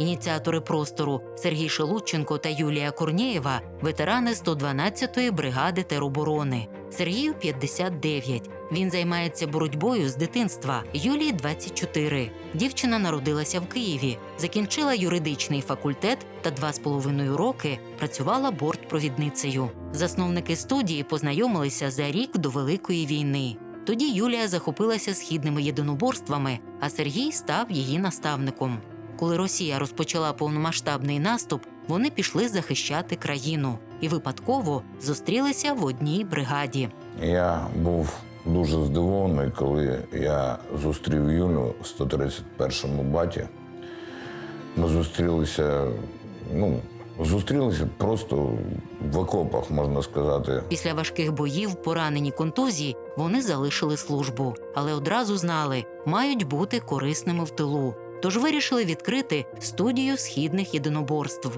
Ініціатори простору Сергій Шелудченко та Юлія Корнієва ветерани 112-ї бригади тероборони. Сергію 59. Він займається боротьбою з дитинства. Юлії 24. Дівчина народилася в Києві, закінчила юридичний факультет та два з половиною роки працювала бортпровідницею. Засновники студії познайомилися за рік до Великої війни. Тоді Юлія захопилася східними єдиноборствами, а Сергій став її наставником. Коли Росія розпочала повномасштабний наступ, вони пішли захищати країну і випадково зустрілися в одній бригаді. Я був дуже здивований, коли я зустрів Юлю в 131-му баті. Ми зустрілися, ну, зустрілися просто в окопах, можна сказати. Після важких боїв, поранені контузії, вони залишили службу, але одразу знали, мають бути корисними в тилу. Тож вирішили відкрити студію східних єдиноборств.